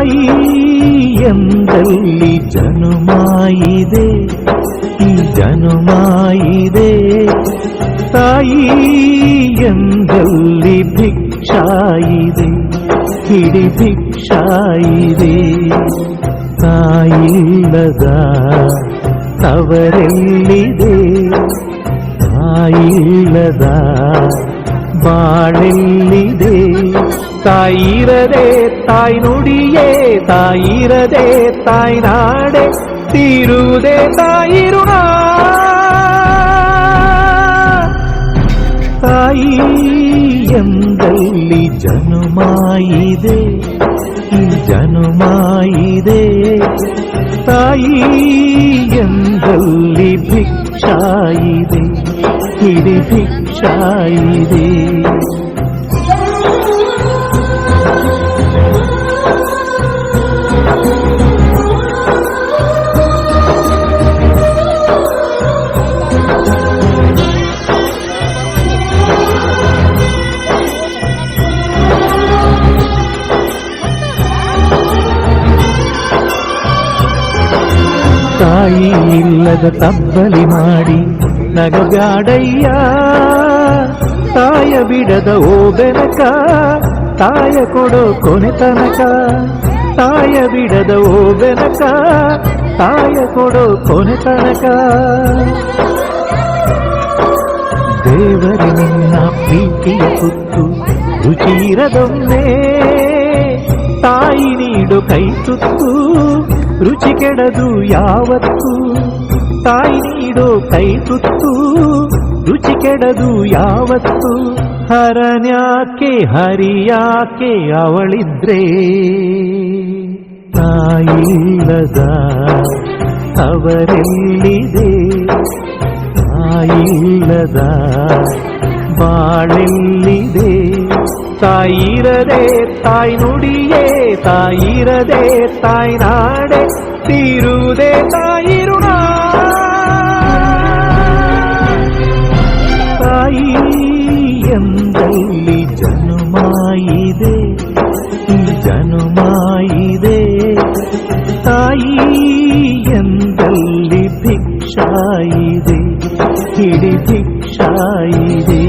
ತಾಯಿ ಎಂದಲ್ಲಿ ಜನುಮಾಯಿದೆ ಈ ಜನುಮಾಯಿದೆ ತಾಯಿ ಎಂದಲ್ಲಿ ಭಿಕ್ಷಾಯಿದೆ ಹಿಡಿ ಭಿಕ್ಷಾಯಿದೆ ತಾಯಿಲ್ಲದ ತವರೆಲ್ಲಿದೆ ತಾಯಿಲ್ಲದ ಬಾಳೆಲ್ಲಿದೆ ತಾಯಿರದೆ ತಾಯಿ ನುಡಿಯೇ ತಾಯಿರದೆ ತಾಯಿ ನಾಡೆ ತೀರುವುದೇ ತಾಯಿ ಋಣ ತಾಯಿ ಎಂದಲ್ಲಿ ಜನುಮಾಯಿದೆ ಈ ಜನುಮಾಯಿದೆ ತಾಯಿ ಎಂದಲ್ಲಿ ಭಿಕ್ಷಾಯಿದೆ ಹಿಡಿ ಭಿಕ್ಷಾಯಿದೆ ತಾಯಿ ಇಲ್ಲದ ತಬ್ಬಲಿ ಮಾಡಿ ನಗಬ್ಯಾಡಯ್ಯ ತಾಯ ಬಿಡದ ಓ ಬೆನಕ ತಾಯ ಕೊಡೋ ಕೊನೆ ತನಕ ತಾಯ ಬಿಡದ ಓ ಬೆನಕ ತಾಯ ಕೊಡೋ ಕೊನೆ ತನಕ ದೇವರ ನಿನ್ನ ಪ್ರೀತಿಯ ತುತ್ತು ರುಚಿರದೊಮ್ಮೆ ತಾಯಿ ಕೈ ತುತ್ತು ರುಚಿ ಕೆಡದು ಯಾವತ್ತು. ತಾಯಿ ನೀಡೋ ಕೈ ತುತ್ತು ರುಚಿ ಕೆಡದು ಯಾವತ್ತು. ಹರನ್ಯಾಕೆ ಹರಿಯಾಕೆ ಅವಳಿದ್ರೆ. ತಾಯಿಲ್ಲದ ಅವರೆಲ್ಲಿದೆ ತಾಯಿಲ್ಲದ ಬಾಳೆಲ್ಲಿದೆ. തായിരതേ തായ് നുടിയേ തായിരതേ തായ് നാടേ തീരുതേ തായിരുണ തായി എന്തല്ലി ജനുമായിതേ ജനുമായിതേ തായി എന്തല്ലി ഭിക്ഷായിതേ ഭിക്ഷായിതേ